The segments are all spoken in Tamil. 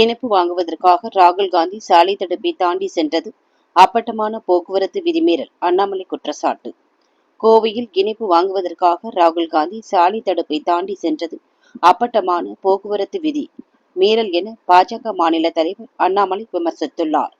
இனிப்பு வாங்குவதற்காக ராகுல் காந்தி சாலை தடுப்பை தாண்டி சென்றது அப்பட்டமான போக்குவரத்து விதிமீறல் அண்ணாமலை குற்றச்சாட்டு. கோவையில் இனிப்பு வாங்குவதற்காக ராகுல் காந்தி சாலை தடுப்பை தாண்டி சென்றது அப்பட்டமான போக்குவரத்து விதி மீறல் என பாஜக மாநில தலைவர் அண்ணாமலை விமர்சித்துள்ளார்.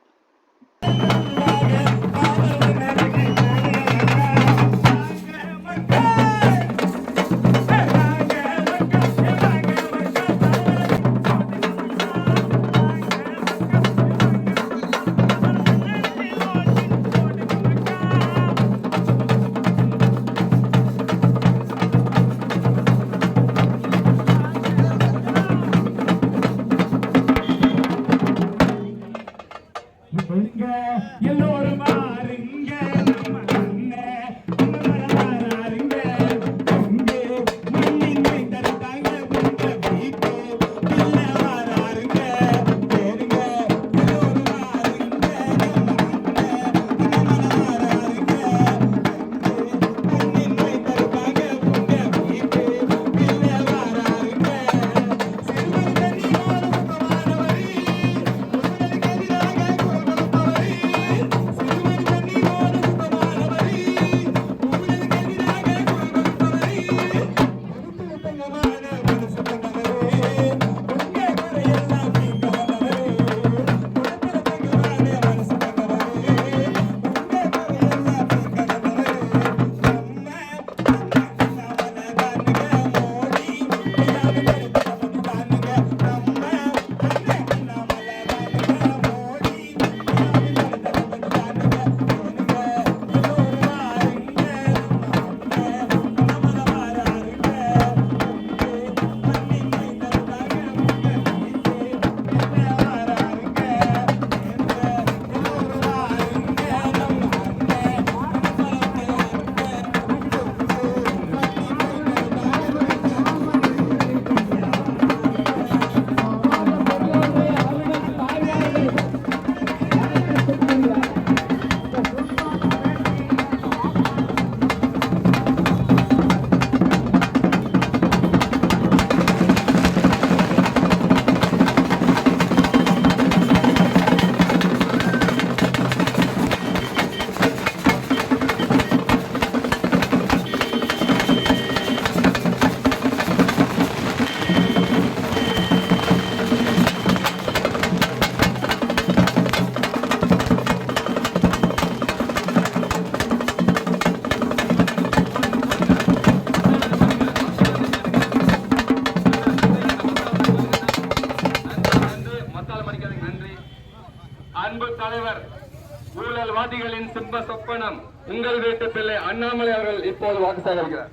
வீட்டு பிள்ளை அண்ணாமலை அவர்கள் இப்போது வாக்கு சேகரிக்கிறார்.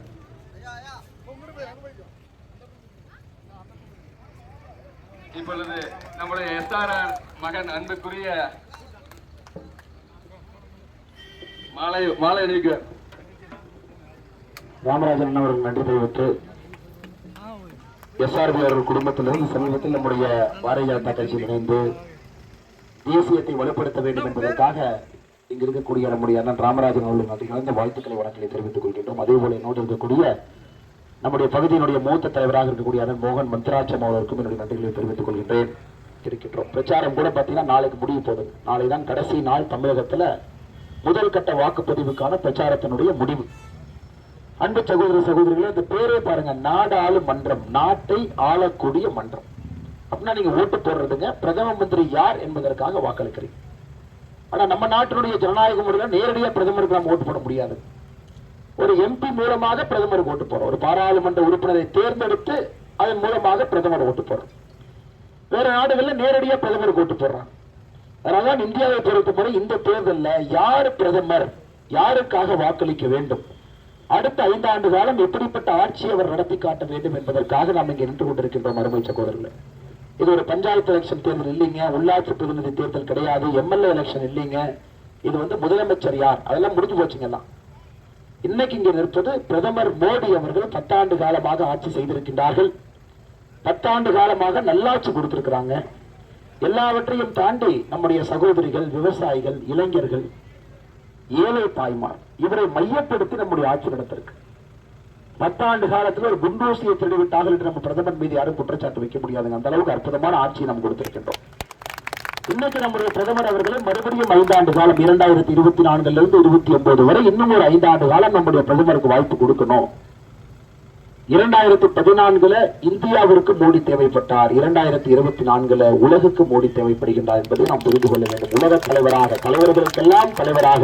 இப்பொழுது நம்முடைய எஸ்ஆர்ஆர் மகன் அன்புக்குரிய மாலை மாலை அணிவிக்கிறார். ராமராஜன் அவர்கள் நன்றி தெரிவித்து எஸ்ஆர்பி அவர்கள் குடும்பத்திலிருந்து சமீபத்தில் நம்முடைய பாரதிய ஜனதா கட்சியில் இணைந்து தேசியத்தை வலுப்படுத்த வேண்டும் என்பதற்காக இங்க இருக்கக்கூடிய நம்முடைய அண்ணன் ராமராஜன் அவர்கள் நன்றி கலந்த வாழ்த்துக்களை வணக்கங்களை தெரிவித்துக் கொள்கின்றோம். அதே போல என்னோடு இருக்கக்கூடிய நம்முடைய பகுதியினுடைய மூத்த தலைவராக இருக்கக்கூடிய அண்ணன் மோகன் மந்திராட்சம் அவர்களுக்கும் என்னுடைய நன்றிகளை தெரிவித்துக் கொள்கின்றேன். இருக்கின்றோம். பிரச்சாரம் கூட பார்த்தீங்கன்னா நாளைக்கு முடிய போகுது. நாளை தான் கடைசி நாள் தமிழகத்துல முதல் கட்ட வாக்குப்பதிவுக்கான பிரச்சாரத்தினுடைய முடிவு. அன்பு சகோதர சகோதரிகளே இந்த பேரே பாருங்க. நாடாளு மன்றம் நாட்டை ஆளக்கூடிய மன்றம். அப்படின்னா நீங்க ஓட்டு போடுறதுங்க. பிரதம மந்திரி யார் என்பதற்காக வாக்களிக்கிறீங்க. ஆனா நம்ம நாட்டினுடைய ஜனநாயக முறையில் நேரடியாக பிரதமருக்கு நம்ம ஓட்டு போட முடியாது. ஒரு எம்பி மூலமாக பிரதமருக்கு ஓட்டு போறோம் ஒரு பாராளுமன்ற உறுப்பினரை தேர்ந்தெடுத்து அதன் மூலமாக பிரதமர் ஓட்டு போறோம் வேற நாடுகளில் நேரடியா பிரதமருக்கு ஓட்டு போடுறான் அதனால்தான் இந்தியாவை பொறுத்தவரை இந்த தேர்தலில் யார் பிரதமர் யாருக்காக வாக்களிக்க வேண்டும்? அடுத்த ஐந்து ஆண்டு காலம் எப்படிப்பட்ட ஆட்சியை அவர் நடத்தி காட்ட வேண்டும் என்பதற்காக நாம் இங்கே நின்று கொண்டிருக்கின்றோம் அருமை சகோதரர்களே. இது ஒரு பஞ்சாயத்து எலெக்ஷன் தேர்தல் இல்லைங்க. உள்ளாட்சி பிரதிநிதி தேர்தல் கிடையாது. எம்எல்ஏ எலெக்ஷன் இல்லைங்க. இது வந்து முதலமைச்சர் யார்? அதெல்லாம் முடிஞ்சு போச்சுங்க எல்லாம். இன்னைக்கு இங்கே நிற்பது பிரதமர் மோடி அவர்கள் பத்தாண்டு காலமாக ஆட்சி செய்திருக்கின்றார்கள். பத்தாண்டு காலமாக நல்லாட்சி கொடுத்திருக்கிறாங்க. எல்லாவற்றையும் தாண்டி நம்முடைய சகோதரிகள் விவசாயிகள் இளைஞர்கள் ஏழை தாய்மார் இவரை மையப்படுத்தி நம்முடைய ஆட்சி நடத்திருக்கு. பத்தாண்டு காலத்தில் ஒரு குண்டூசியை திருடிவிட்டார்கள் என்று நம்ம பிரதமர் மீது யாரும் குற்றச்சாட்டு வைக்க முடியாதுங்க. அந்த அளவுக்கு அற்புதமான ஆட்சியை நம்ம கொடுத்திருக்கின்றோம். இன்னைக்கு நம்முடைய பிரதமர் அவர்களே மறுபடியும் ஐந்தாண்டு காலம் இரண்டாயிரத்தி இருபத்தி நான்குல இருந்து இருபத்தி ஒன்பது வரை இன்னும் ஒரு ஐந்தாண்டு காலம் நம்முடைய பிரதமருக்கு வாய்ப்பு கொடுக்கணும். இரண்டாயிரத்தி பதினான்குல இந்தியாவிற்கு மோடி தேவைப்பட்டார். இரண்டாயிரத்தி இருபத்தி நான்குல உலகுக்கு மோடி தேவைப்படுகின்றார் என்பதை நாம் புரிந்து கொள்ள வேண்டும். உலக தலைவராக தலைவர்களுக்கெல்லாம் தலைவராக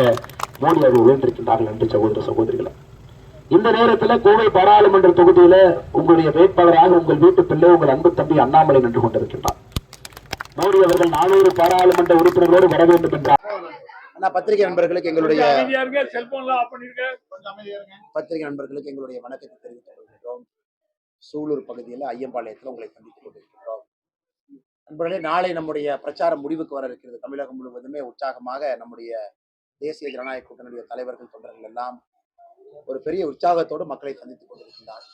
மோடி அவர்கள் உயர்ந்திருக்கின்றார்கள் என்று சகோதர சகோதரிகளை. இந்த நேரத்தில் கோவை பாராளுமன்ற தொகுதியில உங்களுடைய வேட்பாளராக உங்கள் வீட்டு பிள்ளை உங்கள் அன்பு தம்பி அண்ணாமலை நின்று கொண்டிருக்கின்றார். மோடி அவர்கள் நானூறு பாராளுமன்ற உறுப்பினர்களோடு வர வேண்டும் என்றார். பத்திரிகை நண்பர்களுக்கு எங்களுடைய பத்திரிகை நண்பர்களுக்கு எங்களுடைய வணக்கத்தை தெரிவித்துக் கொள்கின்றோம். சூலூர் பகுதியில் ஐயம்பாளையத்தில் உங்களை சந்தித்துக் கொண்டிருக்கின்றோம். நண்பர்களே நாளை நம்முடைய பிரச்சாரம் முடிவுக்கு வர இருக்கிறது. தமிழகம் முழுவதுமே உற்சாகமாக நம்முடைய தேசிய ஜனநாயக கூட்டணியுடைய தலைவர்கள் தொண்டர்கள் எல்லாம் ஒரு பெரிய உற்சாகத்தோடு மக்களை சந்தித்துக் கொண்டிருக்கின்றார்.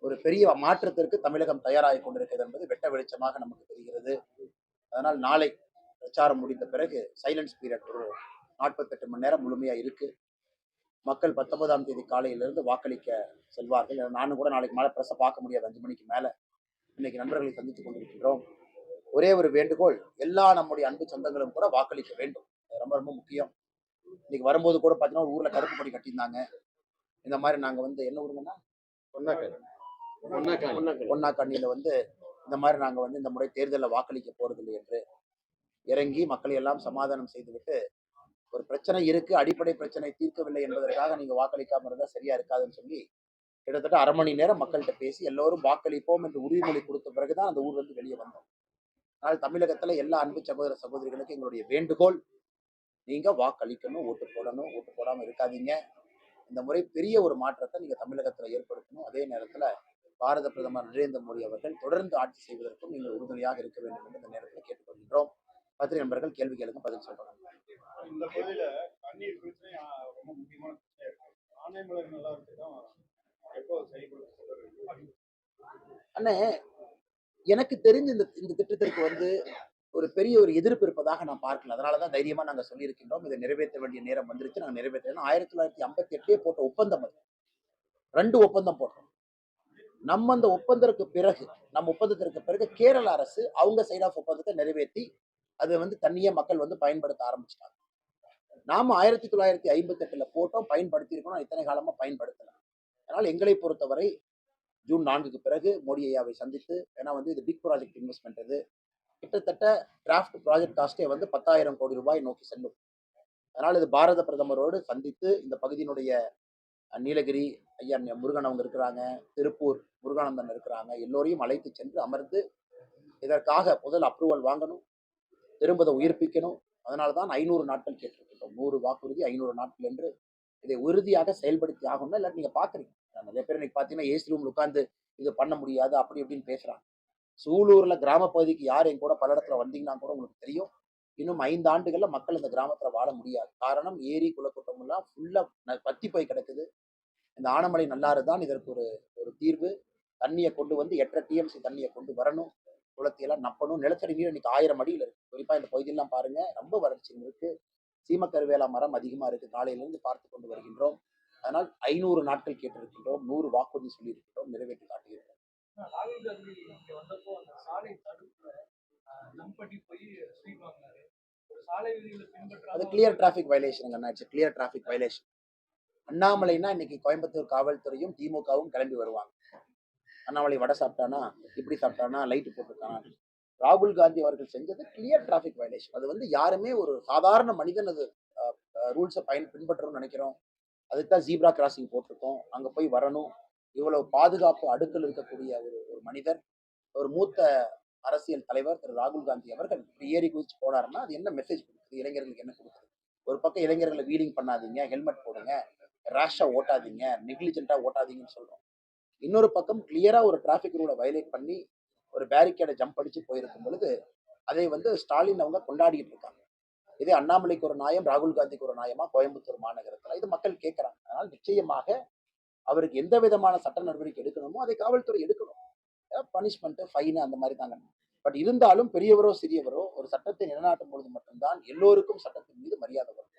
ஒரு பெரிய மாற்றத்திற்கு தமிழகம் தயாராகி கொண்டிருக்கிறது என்பது வெட்ட வெளிச்சமாக நமக்கு தெரிகிறது. அதனால் நாளை பிரச்சாரம் முடிந்த பிறகு சைலன்ஸ் பீரியட் ஒரு நாற்பத்தெட்டு மணி நேரம் முழுமையாக இருக்கு. மக்கள் பத்தொன்பதாம் தேதி காலையிலிருந்து வாக்களிக்க செல்வார்கள். நானும் கூட நாளைக்கு மேலே ப்ரெஸ்ஸை பார்க்க முடியாது. அஞ்சு மணிக்கு மேலே. இன்னைக்கு நண்பர்களை சந்தித்துக் கொண்டிருக்கின்றோம். ஒரே ஒரு வேண்டுகோள் எல்லா நம்முடைய அன்பு சொந்தங்களும் கூட வாக்களிக்க வேண்டும். அது ரொம்ப ரொம்ப முக்கியம். இன்னைக்கு வரும்போது கூட பார்த்தீங்கன்னா ஒரு ஊர்ல கருப்பு கொடி கட்டியிருந்தாங்க. இந்த மாதிரி நாங்க வந்து என்ன ஊருங்கன்னா ஒன்னா கண்ணியில வந்து இந்த மாதிரி நாங்க வந்து இந்த முறை தேர்தலில் வாக்களிக்க போறதில்லை என்று இறங்கி மக்களை எல்லாம் சமாதானம் செய்துவிட்டு ஒரு பிரச்சனை இருக்கு அடிப்படை பிரச்சனை தீர்க்கவில்லை என்பதற்காக நீங்க வாக்களிக்காம இருந்தா சரியா இருக்காதுன்னு சொல்லி கிட்டத்தட்ட அரை மணி நேரம் மக்கள்கிட்ட பேசி எல்லோரும் வாக்களிப்போம் என்று உறுதிமொழி கொடுத்த பிறகுதான் அந்த ஊர்ல இருந்து வெளியே வந்தோம். ஆனால் தமிழகத்துல எல்லா அன்பு சகோதர சகோதரிகளுக்கும் எங்களுடைய வேண்டுகோள் நீங்க வாக்களிக்கணும் ஓட்டு போடணும் ஓட்டு போடாம இருக்காதீங்க. இந்த முறை பெரிய ஒரு மாற்றத்தை நீங்க தமிழகத்துல ஏற்படுத்தணும். அதே நேரத்துல பாரத பிரதமர் நரேந்திர மோடி அவர்கள் தொடர்ந்து ஆட்சி செய்வதற்கும் நீங்கள் உறுதுணையாக இருக்க வேண்டும் என்று இந்த நேரத்தில் கேட்டுக்கொள்கின்றோம். பத்திரிகை நண்பர்கள் கேள்வி கேளுங்க பதில் சொல்றாங்க இந்த பகுதியில தண்ணீர் பிரச்சனை ரொம்ப முக்கியமான ஆனைமலர் நல்லா இருக்குதான். எப்போ செயல்படுத்த அண்ணே எனக்கு தெரிஞ்ச இந்த இந்த திட்டத்திற்கு வந்து ஒரு பெரிய ஒரு எதிர்ப்பு இருப்பதாக நான் பார்க்கல அதனால தான் தைரியமாக நாங்கள் சொல்லியிருக்கின்றோம். இதை நிறைவேற்ற வேண்டிய நேரம் வந்துருச்சு. நாங்கள் நிறைவேற்றணும் ஆயிரத்தி தொள்ளாயிரத்தி ஐம்பத்தி எட்டே போட்ட ஒப்பந்தம் அது. ரெண்டு ஒப்பந்தம் போட்டோம். நம்ம அந்த ஒப்பந்தத்திற்கு பிறகு நம்ம ஒப்பந்தத்திற்கு பிறகு கேரள அரசு அவங்க சைட் ஆஃப் ஒப்பந்தத்தை நிறைவேற்றி அதை வந்து தண்ணியை மக்கள் வந்து பயன்படுத்த ஆரம்பிச்சிட்டாங்க. நாம ஆயிரத்தி தொள்ளாயிரத்தி ஐம்பத்தி எட்டுல போட்டோம். பயன்படுத்தியிருக்கோம். இத்தனை காலமா பயன்படுத்தல. அதனால் எங்களை பொறுத்தவரை ஜூன் நான்குக்கு பிறகு மோடி ஐயாவை சந்தித்து ஏன்னா வந்து இது பிக் ப்ராஜெக்ட் இன்வெஸ்ட்மெண்ட் இது கிட்டத்தட்ட டிராஃப்ட் ப்ராஜெக்ட் காஸ்டே வந்து பத்தாயிரம் கோடி ரூபாய் நோக்கி செல்லும். அதனால் இது பாரத பிரதமரோடு சந்தித்து இந்த பகுதியினுடைய நீலகிரி ஐயா முருகன் அவங்க இருக்கிறாங்க திருப்பூர் முருகானந்தன் இருக்கிறாங்க எல்லோரையும் அழைத்து சென்று அமர்ந்து இதற்காக முதல் அப்ரூவல் வாங்கணும் திரும்ப அதை உயிர்ப்பிக்கணும். அதனால தான் ஐநூறு நாட்கள் கேட்டிருக்கின்றோம். நூறு வாக்குறுதி ஐநூறு நாட்கள் என்று இதை உறுதியாக செயல்படுத்தி ஆகணும்னா இல்லை நீங்கள் பார்க்குறீங்க. நிறைய பேர் இன்னைக்கு பார்த்தீங்கன்னா ஏசி ரூம் உட்காந்து இது பண்ண முடியாது அப்படி இப்படின்னு பேசுகிறாங்க சூலூர்ல கிராம பகுதிக்கு யார் என் கூட பல இடத்துல வந்தீங்கன்னா கூட உங்களுக்கு தெரியும். இன்னும் ஐந்து ஆண்டுகள்ல மக்கள் இந்த கிராமத்துல வாழ முடியாது. காரணம் ஏரி குளக்கூட்டம் எல்லாம் ஃபுல்லா பத்தி போய் கிடக்குது. இந்த ஆனமலை நல்லாறு தான் இதற்கு ஒரு ஒரு தீர்வு. தண்ணியை கொண்டு வந்து எட்டரை டிஎம்சி தண்ணியை கொண்டு வரணும். குளத்தையெல்லாம் நப்பணும். நிலத்தடி நீர் இன்னைக்கு ஆயிரம் அடியில் இருக்கு. குறிப்பா இந்த பகுதியெல்லாம் பாருங்க. ரொம்ப வறட்சி இருக்கு. சீமக்கருவேலா மரம் அதிகமா இருக்கு. காலையிலிருந்து பார்த்து கொண்டு வருகின்றோம். அதனால் ஐநூறு நாட்கள் கேட்டிருக்கின்றோம். நூறு வாக்குறுதி சொல்லியிருக்கின்றோம். நிறைவேற்றி காட்டியிருக்கிறோம். ராகுல் காந்தி இங்க வந்தப்போ அந்த சாலை தடுப்புல நம்பட்டி போய் ஸ்வீட் வாங்கினாரு. சாலை விதிகளை அது கிளியர் டிராஃபிக் வயலேஷன் அண்ணாச்சு கிளியர் டிராஃபிக் வயலேஷன் அண்ணாமலைனா இன்னைக்கு கோயம்புத்தூர் காவல்துறையும் திமுகவும் கிளம்பி வருவாங்க. அண்ணாமலை வடை சாப்பிட்டானா? இப்படி சாப்பிட்டானா? லைட்டு போட்டிருக்கானா? ராகுல் காந்தி அவர்கள் செஞ்சது கிளியர் டிராஃபிக் வயலேஷன் அது வந்து யாருமே ஒரு சாதாரண மனிதன் அது ரூல்ஸை பயன் பின்பற்றணும்னு நினைக்கிறோம். அதுக்கு தான் ஜீப்ரா கிராசிங் போட்டிருக்கோம். அங்கே போய் வரணும். இவ்வளவு பாதுகாப்பு அடுக்கில் இருக்கக்கூடிய ஒரு ஒரு மனிதர் ஒரு மூத்த அரசியல் தலைவர் திரு ராகுல் காந்தி அவர்கள் இப்படி ஏறி குதிச்சு போனாருன்னா அது என்ன மெசேஜ் கொடுக்குது? இளைஞர்களுக்கு என்ன கொடுக்குது? ஒரு பக்கம் இளைஞர்களை வீலிங் பண்ணாதீங்க ஹெல்மெட் போடுங்க ரேஷா ஓட்டாதீங்க நெக்லிஜென்ட்டா ஓட்டாதீங்கன்னு சொல்றோம். இன்னொரு பக்கம் கிளியரா ஒரு டிராஃபிக் ரூலை வயலேட் பண்ணி ஒரு பேரிகேடை ஜம்ப் அடிச்சு போயிருக்கும் பொழுது அதை வந்து ஸ்டாலின் அவங்க கொண்டாடிட்டு இருக்காங்க. இதே அண்ணாமலைக்கு ஒரு நாயம் ராகுல் காந்திக்கு ஒரு நாயமா கோயம்புத்தூர் மாநகரத்தில். இது மக்கள் கேட்கறாங்க அதனால் நிச்சயமாக அவருக்கு எந்த விதமான சட்ட நடவடிக்கை எடுக்கணுமோ அதை காவல்துறை எடுக்கணும். பனிஷ்மெண்ட் ஃபைன் அந்த மாதிரி தாங்க. பட் இருந்தாலும் பெரியவரோ சிறியவரோ ஒரு சட்டத்தை நிலைநாட்டும் பொழுது மட்டும்தான் எல்லோருக்கும் சட்டத்தின் மீது மரியாதை வரும்.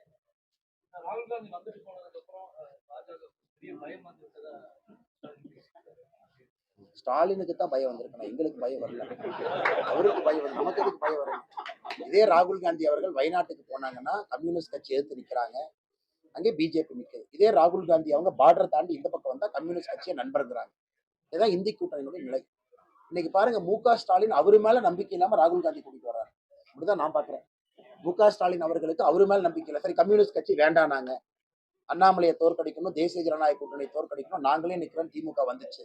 ராகுல் காந்தி வந்துட்டு ஸ்டாலினுக்கு தான் பயம் வந்திருக்கணும் எங்களுக்கு பயம் வரல. அவருக்கு பயம் வந்து நமக்கு எதுக்கு பயம் வரல இதே ராகுல் காந்தி அவர்கள் வயநாட்டுக்கு போனாங்கன்னா கம்யூனிஸ்ட் கட்சி எதிர்த்து நிற்கிறாங்க அங்கே பிஜேபி நிற்குது இதே ராகுல் காந்தி அவங்க பார்டர் தாண்டி இந்த பக்கம் வந்தால் கம்யூனிஸ்ட் கட்சியை நண்பர்ங்கிறாங்க. இதுதான் இந்தி கூட்டணியினுடைய நிலை. இன்னைக்கு பாருங்க மு க ஸ்டாலின் அவரு மேல நம்பிக்கை இல்லாம ராகுல் காந்தி கூட்டிட்டு வர்றாரு. அப்படிதான் நான் பாக்குறேன். மு க ஸ்டாலின் அவர்களுக்கு அவரு மேல நம்பிக்கை இல்லை. சரி கம்யூனிஸ்ட் கட்சி வேண்டானாங்க. அண்ணாமலையை தோற்கடிக்கணும் தேசிய ஜனநாயக கூட்டணியை தோற்கடிக்கணும். நாங்களே நிற்கிறோம் திமுக வந்துச்சு.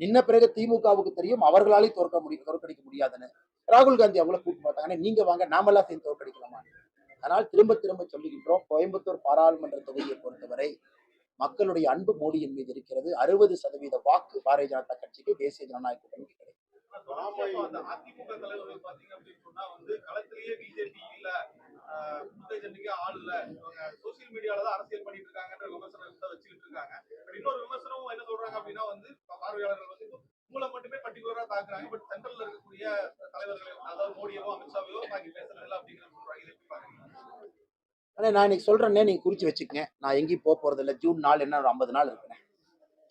நின்ன பிறகு திமுகவுக்கு தெரியும் அவர்களாலே தோற்க முடியும் தோற்கடிக்க முடியாதுன்னு. ராகுல் காந்தி அவங்கள கூப்பிட்டு பார்த்தாங்கன்னா நீங்க வாங்க நாமெல்லாம் சேர்ந்து தோற்கடிக்கலாமா? அதனால் திரும்ப திரும்ப சொல்லுகின்றோம் கோயம்புத்தூர் பாராளுமன்ற தொகுதியை பொறுத்தவரை மக்களுடைய அன்பு மோடியின் மீது இருக்கிறது. அறுபது சதவீத வாக்கு பாரதிய ஜனதா கட்சிக்கு தேசிய ஜனநாயக கூட்டணி கிடைக்கும் அதிமுக தலைவர்கள் வந்து ஆள் தான் அரசியல் இருக்காங்கன்ற விமர்சனம் தான் இன்னொரு என்ன அப்படின்னா வந்து பார்வையாளர்கள் வந்து உங்களை மட்டுமே பர்டிகுலரா தாக்குறாங்க. பட் சென்ட்ரல்ல இருக்கக்கூடிய தலைவர்களை அதாவது மோடியவோ அமித்ஷாவையோ தாக்கி பேசுறது இல்லை அப்படிங்கிற சொல்றாங்க. இதை நான் இன்னைக்கு சொல்றேன்னே நீங்க குறிச்சு வச்சுக்கங்க. நான் எங்கேயும் போக போறது இல்லை ஜூன் நாலு என்ன ஒரு ஐம்பது நாள் இருக்கிறேன்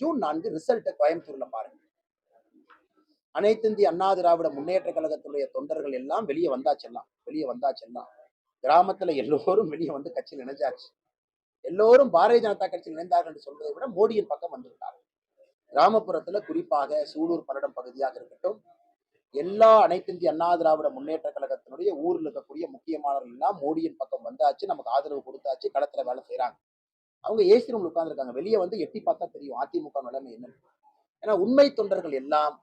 ஜூன் நான்கு ரிசல்ட்டை கோயம்புத்தூர்ல பாருங்க. அனைத்து இந்திய அண்ணா திராவிட முன்னேற்ற கழகத்துடைய தொண்டர்கள் எல்லாம் வெளியே வந்தாச்செல்லாம் வெளியே வந்தாச்செல்லாம் கிராமத்துல எல்லோரும் வெளியே வந்து கட்சியில் இணைஞ்சாச்சு. எல்லோரும் பாரதிய ஜனதா கட்சியில் இணைந்தார்கள் என்று சொல்வதை விட மோடியின் பக்கம் வந்துவிட்டார்கள் கிராமப்புறத்துல குறிப்பாக சூலூர் பல்லடம் பகுதியாக இருக்கட்டும் எல்லா அனைத்து இந்திய அண்ணா திராவிட முன்னேற்ற கழகத்தினுடைய ஊரில் இருக்கக்கூடிய முக்கியமானவர்கள் எல்லாம் மோடியின் பக்கம் வந்தாச்சு நமக்கு ஆதரவு கொடுத்தாச்சு களத்துல வேலை செய்யறாங்க அவங்க ஏசி ரூம்ல உட்கார்ந்துருக்காங்க. வெளியே வந்து எட்டி பார்த்தா தெரியும் அதிமுக நிலைமை என்ன ஏன்னா உண்மை தொண்டர்கள் எல்லாம்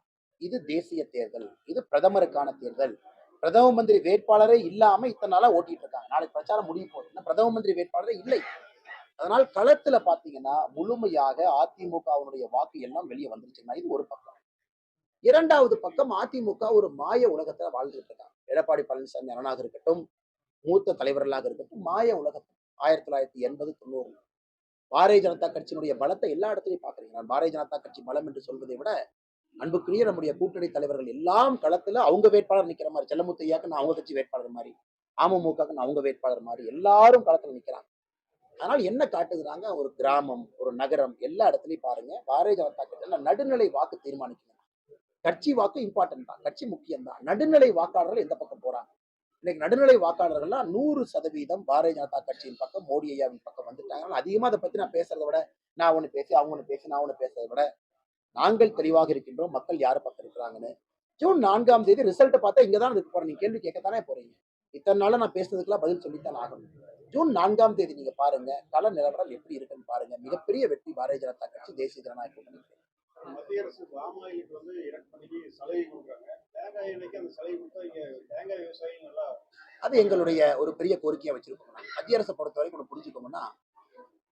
இது தேசிய தேர்தல் இது பிரதமருக்கான தேர்தல். பிரதம மந்திரி வேட்பாளரே இல்லாம இத்தனை நாளா ஓட்டிட்டு இருக்காங்க. நாளைக்கு பிரச்சாரம் முடிய போகுது. பிரதம மந்திரி வேட்பாளரே இல்லை. அதனால் களத்துல பாத்தீங்கன்னா முழுமையாக அதிமுகவினுடைய வாக்கு எல்லாம் வெளியே வந்துருச்சுன்னா இது ஒரு பக்கம். இரண்டாவது பக்கம் அதிமுக ஒரு மாய உலகத்துல வாழ்ந்துட்டு இருக்காங்க எடப்பாடி பழனிசாமி அரணாக இருக்கட்டும் மூத்த தலைவர்களாக இருக்கட்டும் மாய உலகத்தில். ஆயிரத்தி தொள்ளாயிரத்தி எண்பது தொண்ணூறு. பாரதிய ஜனதா கட்சியினுடைய பலத்தை எல்லா இடத்துலையும் பாக்குறீங்க நான் பாரதிய ஜனதா கட்சி பலம் என்று சொல்வதை விட அன்புக்குரிய நம்முடைய கூட்டணி தலைவர்கள் எல்லாம் களத்துல அவங்க வேட்பாளர் நிக்கிற மாதிரி செல்லமுத்தையாக்கு நான் அவங்க கட்சி வேட்பாளர் மாதிரி அமமுக நான் அவங்க வேட்பாளர் மாதிரி எல்லாரும் களத்துல நிக்கிறாங்க. அதனால என்ன காட்டுகிறாங்க? ஒரு கிராமம் ஒரு நகரம் எல்லா இடத்துலயும் பாருங்க. பாரதிய ஜனதா கட்சி நடுநிலை வாக்கு தீர்மானிக்கணும். கட்சி வாக்கு இம்பார்ட்டன்ட் தான். கட்சி முக்கியம் தான். நடுநிலை வாக்காளர்கள் எந்த பக்கம் போறாங்க? இன்னைக்கு நடுநிலை வாக்காளர்கள்லாம் நூறு சதவீதம் பாரதிய ஜனதா கட்சியின் பக்கம் மோடி ஐயாவின் பக்கம் வந்துட்டாங்க. அதனால அதிகமா அதை பத்தி நான் பேசுறத விட நான் ஒண்ணு பேசி அவங்க ஒண்ணு பேசி நான் ஒண்ணு பேசுறதை விட நாங்கள் தெளிவாக இருக்கின்றோம். மக்கள் யாரு பக்கம் இருக்கிறாங்கன்னு. ஜூன் நான்காம் தேதி ரிசல்ட்டை பார்த்தா இங்கதான் இருக்க போறேன். நீங்க கேள்வி கேட்கத்தானே போறீங்க. இத்தனை நாள நான் பேசுனதுக்கெல்லாம் பதில் சொல்லித்தான் ஆகணும். ஜூன் நான்காம் தேதி நீங்க பாருங்க கள நிலவரம் எப்படி இருக்குன்னு பாருங்க. மிகப்பெரிய வெற்றி பாரதிய ஜனதா கட்சி தேசிய ஜனநாயக கூட்டணி மத்திய அரசு பாமாயிலுக்கு வந்து இறக்குமதிக்கு சலுகை கொடுக்குறாங்க. தேங்காய் எண்ணெய்க்கு அந்த சலுகை கொடுத்தா இங்க தேங்காய் விவசாயம் நல்லா அது எங்களுடைய ஒரு பெரிய கோரிக்கையா வச்சிருக்கோம் மத்திய அரசை பொறுத்த வரைக்கும் ஒண்ணு புரிஞ்சுக்கோம்னா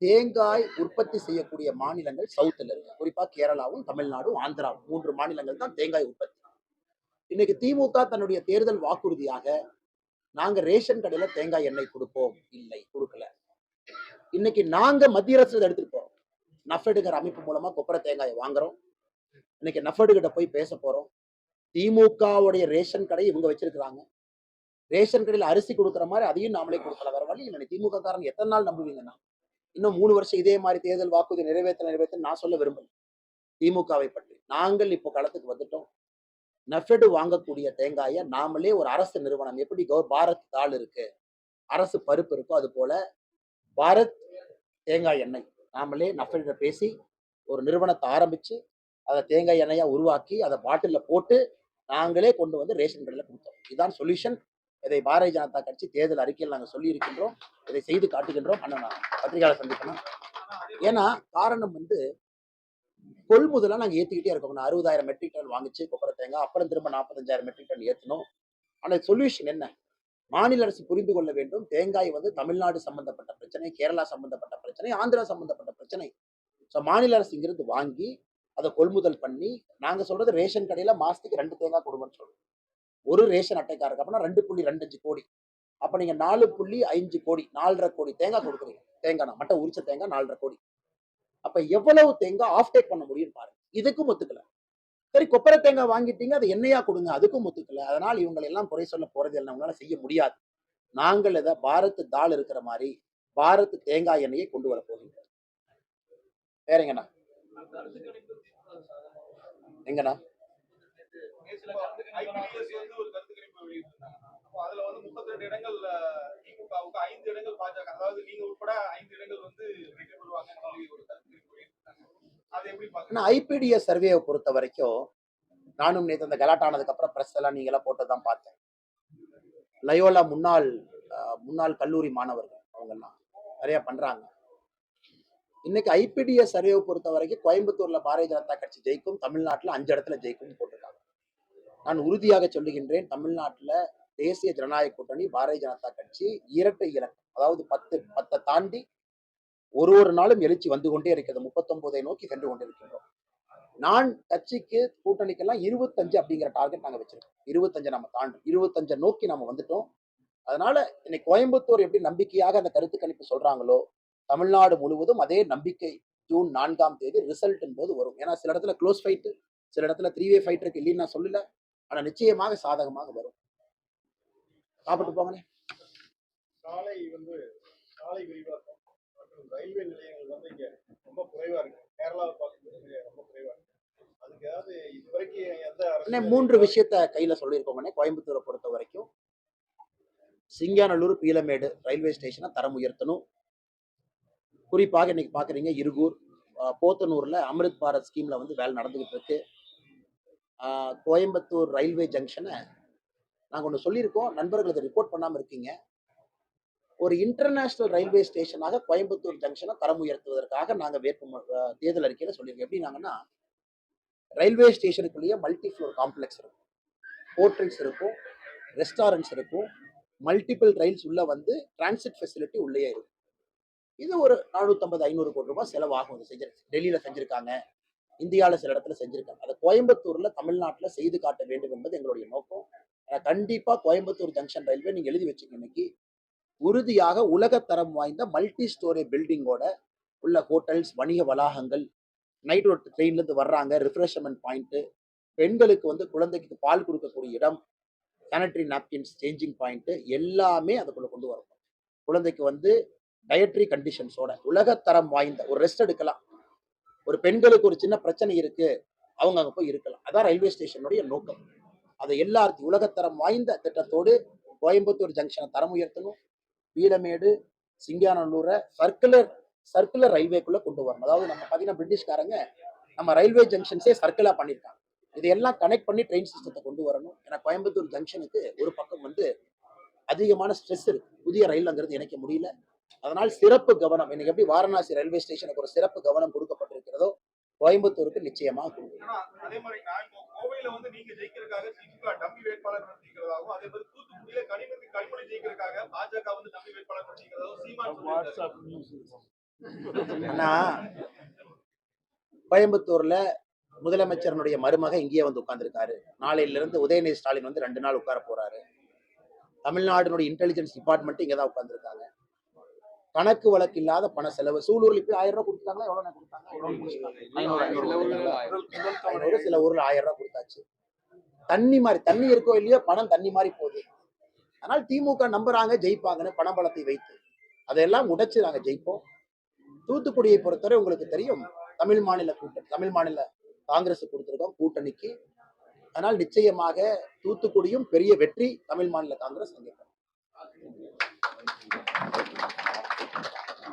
தேங்காய் உற்பத்தி செய்யக்கூடிய மாநிலங்கள் சவுத்துல இருக்கு. குறிப்பா கேரளாவும் தமிழ்நாடும் ஆந்திராவும் மூன்று மாநிலங்கள் தான் தேங்காய் உற்பத்தி. இன்னைக்கு திமுக தன்னுடைய தேர்தல் வாக்குறுதியாக நாங்க ரேஷன் கடையில தேங்காய் எண்ணெய் கொடுப்போம். இல்லை கொடுக்கல. இன்னைக்கு நாங்க மத்திய அரசு எடுத்துட்டு போறோம். நஃபெடுங்கிற அமைப்பு மூலமா கொப்பரை தேங்காயை வாங்குறோம். இன்னைக்கு நஃபர்டு கிட்ட போய் பேச போறோம். திமுகவுடைய ரேஷன் கடை இவங்க வச்சிருக்கிறாங்க. ரேஷன் கடையில் அரிசி கொடுக்குற மாதிரி அதையும் நாமளே கொடுக்கல. வேற வழி இல்லை. திமுக காரன் எத்தனை நாள் நம்புவீங்கன்னா இன்னும் மூணு வருஷம் இதே மாதிரி தேர்தல் வாக்குறுதி நிறைவேற்ற நிறைவேற்ற நான் சொல்ல விரும்பல. திமுகவை பற்றி. நாங்கள் இப்போ களத்துக்கு வந்துட்டோம். நெஃபெடு வாங்கக்கூடிய தேங்காயை நாமளே ஒரு அரசு நிறுவனம். எப்படி? கௌ- பாரத் தாள் இருக்கு. அரசு பருப்பு இருக்கோ. அது போல பாரத் தேங்காய் எண்ணெய். நாமளே நஃபெட பேசி ஒரு நிறுவனத்தை ஆரம்பிச்சு அதை தேங்காய் எண்ணெயாக உருவாக்கி அதை பாட்டிலில் போட்டு நாங்களே கொண்டு வந்து ரேஷன் கடையில் கொடுத்தோம். இதுதான் சொல்யூஷன் இதை பாரதிய ஜனதா கட்சி தேர்தல் அறிக்கையில் நாங்கள் சொல்லியிருக்கின்றோம். இதை செய்து காட்டுகின்றோம். அண்ணன் பத்திரிகையாளர் சந்திக்கணும் ஏன்னா காரணம் வந்து கொள்முதலாக நாங்கள் ஏற்றிக்கிட்டே இருக்கோம். நான் அறுபதாயிரம் மெட்ரிக் டன் வாங்கிச்சு கொப்பரை தேங்காய் அப்புறம் திரும்ப நாற்பத்தஞ்சாயிரம் மெட்ரிக் டன் ஏற்றணும் ஆனால் சொல்யூஷன் என்ன? மாநில அரசு புரிந்து கொள்ள வேண்டும். தேங்காய் வந்து தமிழ்நாடு சம்பந்தப்பட்ட பிரச்சனை கேரளா சம்பந்தப்பட்ட பிரச்சனை ஆந்திரா சம்பந்தப்பட்ட பிரச்சனை. ஸோ மாநில அரசு இங்கிருந்து வாங்கி அதை கொள்முதல் பண்ணி நாங்க சொல்றது ரேஷன் கடையில மாசத்துக்கு ரெண்டு தேங்காய் கொடுங்கன்னு சொல்றோம். ஒரு ரேஷன் அட்டைக்காரருக்கு. அப்படின்னா ரெண்டு புள்ளி ரெண்டு அஞ்சு கோடி. அப்போ நீங்க நாலு புள்ளி அஞ்சு கோடி நாலரை கோடி தேங்காய் கொடுக்குறீங்க. தேங்காய் நான் மட்டை உரிச்ச தேங்காய் நாலரை கோடி. அப்ப எவ்வளவு தேங்காய் ஆஃப் டேக் பண்ண முடியும் பாருங்க. இதுக்கும் ஒத்துக்கல. சரி கொப்பரை தேங்காய் வாங்கிட்டீங்க அதை எண்ணெயா கொடுங்க அதுக்கும் ஒத்துக்கல. அதனால் இவங்களை எல்லாம் குறை சொல்ல போறது இல்லை. நம்மளால செய்ய முடியாது. நாங்கள் இதை பாரத் தாள் இருக்கிற மாதிரி பாரத் தேங்காய் எண்ணெயை கொண்டு வர போகின்றோம் வேறங்கண்ணா எங்கண்ணா எங்கண்ணா ஐபிஎஸ் வந்து ஒரு கருத்து கணிப்பு வெளியிட்டிருந்தாங்க அப்போ அதுல வந்து முப்பத்தி ரெண்டு இடங்கள் திமுகவுக்கு ஐந்து இடங்கள் பாஜக அதாவது நீங்க உட்பட ஐந்து இடங்கள் வந்து வெற்றி பெறுவாங்கன்னு சொல்லி ஒரு கருத்து எப்படி பாக்குறீங்க ஐபிடிஎஸ் சர்வேயை பொறுத்த வரைக்கும் நானும் நேற்று அந்த கலாட் ஆனதுக்கு அப்புறம் பிரஸ் எல்லாம் நீங்களாம் எல்லாம் பார்த்தேன். லயோலா முன்னாள் முன்னாள் கல்லூரி மாணவர்கள் அவங்கெல்லாம் நிறைய பண்றாங்க. இன்னைக்கு ஐபிடிஎஸ் சர்வே பொறுத்த வரைக்கும் கோயம்புத்தூர்ல பாரதிய ஜனதா கட்சி ஜெயிக்கும் தமிழ்நாட்டில் அஞ்சு இடத்துல ஜெயிக்கும் போட்டிருக்காங்க. நான் உறுதியாக சொல்லுகின்றேன் தமிழ்நாட்டில் தேசிய ஜனநாயக கூட்டணி பாரதிய ஜனதா கட்சி இரட்டை இலக்கம் அதாவது பத்து பத்தை தாண்டி ஒரு ஒரு நாளும் எழுச்சி வந்து கொண்டே இருக்கிறது. முப்பத்தொன்பதை நோக்கி சென்று கொண்டிருக்கின்றோம். நான் கட்சிக்கு கூட்டணிக்கெல்லாம் இருபத்தஞ்சு அப்படிங்கிற டார்கெட் நாங்கள் வச்சிருக்கோம். இருபத்தஞ்சு நம்ம தாண்டி இருபத்தஞ்சை நோக்கி நம்ம வந்துட்டோம். அதனால இன்னைக்கு கோயம்புத்தூர் எப்படி நம்பிக்கையாக அந்த கருத்து கணிப்பு சொல்றாங்களோ தமிழ்நாடு முழுவதும் அதே நம்பிக்கை ஜூன் நான்காம் தேதி ரிசல்ட் போது வரும். ஏன்னா சில இடத்துல க்ளோஸ் ஃபைட்டு சில இடத்துல த்ரீ வே ஃபைட் இருக்கு இல்லைன்னு நான் சொல்லல. ஆனா நிச்சயமாக சாதகமாக வரும். சாப்பிட்டு போங்களே. சாலை வந்து சாலை விரிவாக்கம் மற்றும் ரயில்வே நிலையங்கள் வந்து இங்க ரொம்ப குறைவா இருக்கு. கேரளாவை பார்க்கும்போது ரொம்ப குறைவா இருக்கு. அதுக்கு ஏதாவது இதுவரைக்கும் எந்த மூன்று விஷயத்த கையில சொல்லியிருக்கோங்கண்ணே. கோயம்புத்தூரை பொறுத்த வரைக்கும் சிங்காநல்லூர் பீலமேடு ரயில்வே ஸ்டேஷனை தரம் உயர்த்தணும். குறிப்பாக இன்னைக்கு பார்க்குறீங்க இருகூர் போத்தனூரில் அமிர்த் பாரத் ஸ்கீமில் வந்து வேலை நடந்துக்கிட்டு இருக்கு. கோயம்புத்தூர் ரயில்வே ஜங்ஷனை நாங்கள் ஒன்று சொல்லியிருக்கோம். நண்பர்கள் அதை ரிப்போர்ட் பண்ணாமல் இருக்கீங்க. ஒரு இன்டர்நேஷ்னல் ரயில்வே ஸ்டேஷனாக கோயம்புத்தூர் ஜங்ஷனை தரம் உயர்த்துவதற்காக நாங்கள் வேட்பு தேர்தல் அறிக்கையில சொல்லியிருக்கோம். எப்படின்னாங்கன்னா ரயில்வே ஸ்டேஷனுக்குள்ளேயே மல்டி ஃப்ளோர் காம்ப்ளெக்ஸ் இருக்கும். ஹோட்டல்ஸ் இருக்கும் ரெஸ்டாரண்ட்ஸ் இருக்கும். மல்டிபிள் ரயில்ஸ் உள்ளே வந்து டிரான்சிட் ஃபெசிலிட்டி உள்ளேயே இருக்கும். இது ஒரு நானூற்றம்பது ஐநூறு கோடி ரூபாய் செலவாகும். இது செஞ்சு டெல்லியில் செஞ்சிருக்காங்க. இந்தியாவில் சில இடத்துல செஞ்சுருக்காங்க. அதை கோயம்புத்தூரில் தமிழ்நாட்டில் செய்து காட்ட வேண்டும் என்பது எங்களுடைய நோக்கம். கண்டிப்பாக கோயம்புத்தூர் ஜங்ஷன் ரயில்வே நீங்கள் எழுதி வச்சுக்க இன்னைக்கு. உறுதியாக உலகத்தரம் வாய்ந்த மல்டி ஸ்டோரி பில்டிங்கோட உள்ள ஹோட்டல்ஸ் வணிக வளாகங்கள் நைட் ஒரு ட்ரெயின்லேருந்து வர்றாங்க. Refreshment point. பெண்களுக்கு வந்து குழந்தைக்கு பால் கொடுக்கக்கூடிய இடம். Sanitary napkins changing point. எல்லாமே அதுக்குள்ளே கொண்டு வரணும். குழந்தைக்கு வந்து டயட்ரி கண்டிஷன்ஸோட உலகத்தரம் வாய்ந்த ஒரு ரெஸ்ட் எடுக்கலாம். ஒரு பெண்களுக்கு ஒரு சின்ன பிரச்சனை இருக்கு அவங்க அங்கே போய் இருக்கலாம். அதான் ரயில்வே ஸ்டேஷனுடைய நோக்கம். அதை எல்லாத்தையும் உலகத்தரம் வாய்ந்த திட்டத்தோடு கோயம்புத்தூர் ஜங்ஷனை தரம் உயர்த்தணும். வீடமேடு சிங்கானல்லூரை சர்க்குலர் சர்க்குலர் ரயில்வேக்குள்ளே கொண்டு வரணும். அதாவது நம்ம பார்த்தீங்கன்னா பிரிட்டிஷ்காரங்க நம்ம ரயில்வே ஜங்ஷன்ஸே சர்க்கிளாக பண்ணியிருக்காங்க இதையெல்லாம் கனெக்ட் பண்ணி ட்ரெயின் சிஸ்டத்தை கொண்டு வரணும். ஏன்னா கோயம்புத்தூர் ஜங்ஷனுக்கு ஒரு பக்கம் வந்து அதிகமான ஸ்ட்ரெஸ் இருக்கு. புதிய ரயில் அங்கிறது இணைக்க முடியல. அதனால் சிறப்பு கவனம். இன்னைக்கு எப்படி வாரணாசி ரயில்வே ஸ்டேஷனுக்கு ஒரு சிறப்பு கவனம் கொடுக்கப்பட்டிருக்கிறதோ கோயம்புத்தூருக்கு நிச்சயமாக கொடுக்கும். ஆனா அதே மாதிரி நான் இப்போ கோவையில வந்து நீங்க ஜெயிக்கிறதுக்காக திமுக டம்மி வேட்பாளர் நிறுத்திக்கிறதாகவும் அதே மாதிரி தூத்துக்குடியில கனிமொழி கனிமொழி ஜெயிக்கிறதுக்காக பாஜக வந்து டம்மி வேட்பாளர் நிறுத்திக்கிறதாகவும் சீமான் சொல்லியிருக்காரு. வாட்ஸ்அப் நியூஸ் ஆனா கோயம்புத்தூர்ல முதலமைச்சரனுடைய மருமக இங்கேயே வந்து உட்கார்ந்திருக்காரு. நாளையில இருந்து உதயநிதி ஸ்டாலின் வந்து ரெண்டு நாள் உட்கார போறாரு. தமிழ்நாடுனுடைய இன்டெலிஜென்ஸ் டிபார்ட்மெண்ட் இங்க தான் உட்கார்ந்திருக்காங்க. கணக்கு வழக்கு இல்லாத பண செலவு. சூலூர்ல போய் ஆயிரம் ரூபாய் கொடுத்தாங்களா எவ்வளவு கொடுத்தாங்க? சில ஊர்ல ஆயிரம் ரூபாய் கொடுத்தாச்சு. தண்ணி மாதிரி தண்ணி இருக்கோ இல்லையோ பணம் தண்ணி மாதிரி போகுது. அதனால் திமுக நம்புறாங்க ஜெயிப்பாங்கன்னு பணபலத்தை வைத்து. அதையெல்லாம் உடைச்சு நாங்க ஜெயிப்போம். தூத்துக்குடியை பொறுத்தவரை உங்களுக்கு தெரியும் தமிழ் மாநில கூட்டணி தமிழ் மாநில காங்கிரஸ் கொடுத்திருக்கோம் கூட்டணிக்கு. அதனால் நிச்சயமாக தூத்துக்குடியும் பெரிய வெற்றி தமிழ் மாநில காங்கிரஸ் அங்கே